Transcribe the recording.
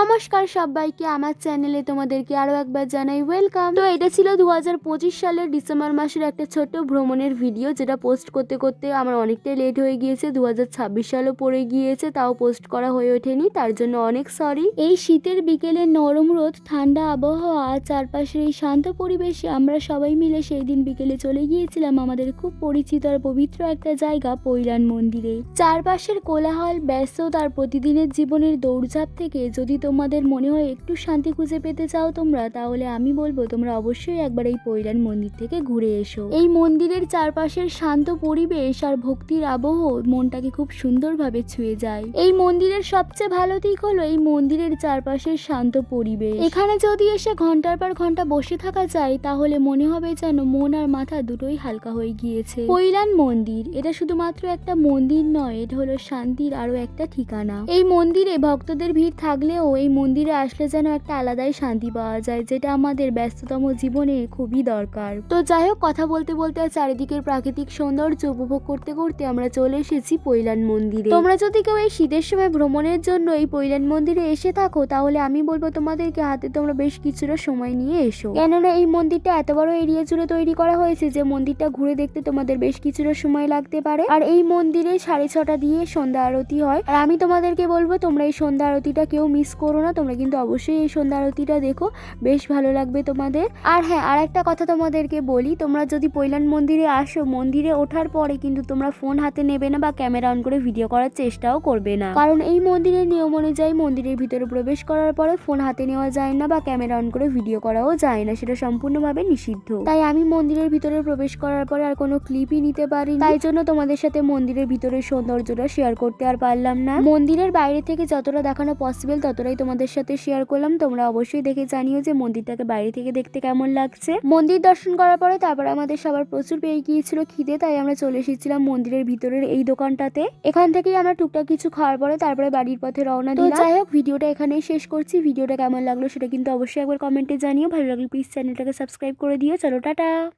নমস্কার সবাইকে, আমার চ্যানেলে তোমাদেরকে আরও একবার জানাই ওয়েলকাম তো এটা ছিল দু হাজার পঁচিশ সালের ডিসেম্বর মাসের একটা ছোট্ট ভ্রমণের ভিডিও যেটা পোস্ট করতে করতে আমার অনেকটাই লেট হয়ে গিয়েছে দু হাজার ছাব্বিশ সালও পড়ে গিয়েছে, তাও পোস্ট করা হয়ে ওঠেনি, তার জন্য অনেক সরি এই শীতের বিকেলে নরম রোদ, ঠান্ডা আবহাওয়া চারপাশের এই শান্ত পরিবেশে আমরা সবাই মিলে সেই দিন বিকেলে চলে গিয়েছিলাম আমাদের খুব পরিচিত আর পবিত্র একটা জায়গা পৈলান মন্দিরে। চারপাশের কোলাহল, ব্যস্ততা আর প্রতিদিনের জীবনের দৌড়ঝাঁপ থেকে যদি তোমাদের মনে হয় একটু শান্তি খুঁজে পেতে চাও তোমরা? তাহলে আমি বলব, তোমরা অবশ্যই একবার এই পৈলান মন্দির থেকে ঘুরে এসো। এই মন্দিরের চারপাশের শান্ত পরিবেশ আর ভক্তির আবহ মনটাকে খুব সুন্দরভাবে ছুঁয়ে যায়। এই মন্দিরের সবচেয়ে ভালো দিক হলো এই মন্দিরের চারপাশের শান্ত পরিবেশ। এখানে যদি এসে ঘণ্টার পর ঘণ্টা বসে থাকা যায়, তাহলে মনে হবে যেন মন আর মাথা দুটোই হালকা হয়ে গিয়েছে। কৈলান মন্দির, এটা শুধুমাত্র একটা মন্দির নয়, এটা হলো শান্তির আরও একটা ঠিকানা। এই মন্দিরে ভক্তদের ভিড় থাকলেও এই মন্দিরে আসলে যেন একটা আলাদাই শান্তি পাওয়া যায়, যেটা আমাদের ব্যস্ততম জীবনে খুবই দরকার। তো যাই হোক, কথা বলতে বলতে চারিদিকের প্রাকৃতিক সৌন্দর্য উপভোগ করতে করতে আমরা চলে এসেছি পৈলান মন্দিরে। তোমরা যদি কেউ এই শীতের সময় ভ্রমণের জন্য এই পৈলান মন্দিরে এসে থাকো, তাহলে আমি বলব তোমাদেরকে হাতে তোমরা বেশ কিছুটা সময় নিয়ে এসো। কেননা এই মন্দিরটা এত বড় এরিয়া জুড়ে তৈরি করা হয়েছে যে মন্দিরটা ঘুরে দেখতে তোমাদের বেশ কিছুটা সময় লাগতে পারে। আর এই মন্দিরে সাড়ে ছটা দিয়ে সন্ধ্যা আরতি হয়। আর আমি তোমাদেরকে বলব, তোমরা এই সন্ধ্যা আরতিটা কেউ মিস করো না, তোমরা কিন্তু অবশ্যই এই সন্ধ্যা আরতিটা দেখো। বেশ ভালো লাগবে তোমাদের। আর হ্যাঁ আর একটা কথা তোমাদেরকে বলি, তোমরা যদি পৈলান মন্দিরে আসো, মন্দিরে ওঠার পরে কিন্তু তোমরা ফোন হাতে নেবে না বা ক্যামেরা অন করে ভিডিও করার চেষ্টাও করবে না। কারণ এই মন্দিরের নিয়ম অনুযায়ী মন্দিরের ভিতরে প্রবেশ করার পরে ফোন হাতে নেওয়া যায় না বা ক্যামেরা অন করে ভিডিও করাও যায় না, সেটা সম্পূর্ণভাবে নিষিদ্ধ। তাই আমি মন্দিরের ভিতরে প্রবেশ করার পরে আর কোনো ক্লিপই নিতে পারি তাই জন্য তোমাদের সাথে মন্দিরের ভিতরের সৌন্দর্যটা শেয়ার করতে আর পারলাম না। মন্দিরের বাইরে থেকে যতটা দেখানো পসিবল ততটাই তোমাদের সাথে শেয়ার করলাম। তোমরা অবশ্যই দেখে জানিও যে মন্দিরটাকে বাইরে থেকে দেখতে কেমন লাগছে। মন্দির দর্শন করার পরে তারপরে আমাদের সবার প্রচুর পেয়ে গিয়েছিল খিদে তাই আমরা চলে এসেছিলাম মন্দিরের ভিতরের এই দোকানটাতে। এখান থেকেই আমরা টুকটাক কিছু খাওয়ার পরে তারপরে বাড়ির পথে রওনা দিলাম। যাই হোক ভিডিওটা এখানেই শেষ করছি। ভিডিওটা কেমন লাগল সেটা কিন্তু অবশ্যই একবার কমেন্টে জানিও। ভালো লাগলে প্লিজ চ্যানেলটাকে সাবস্ক্রাইব করে দিও। চলো টাটা!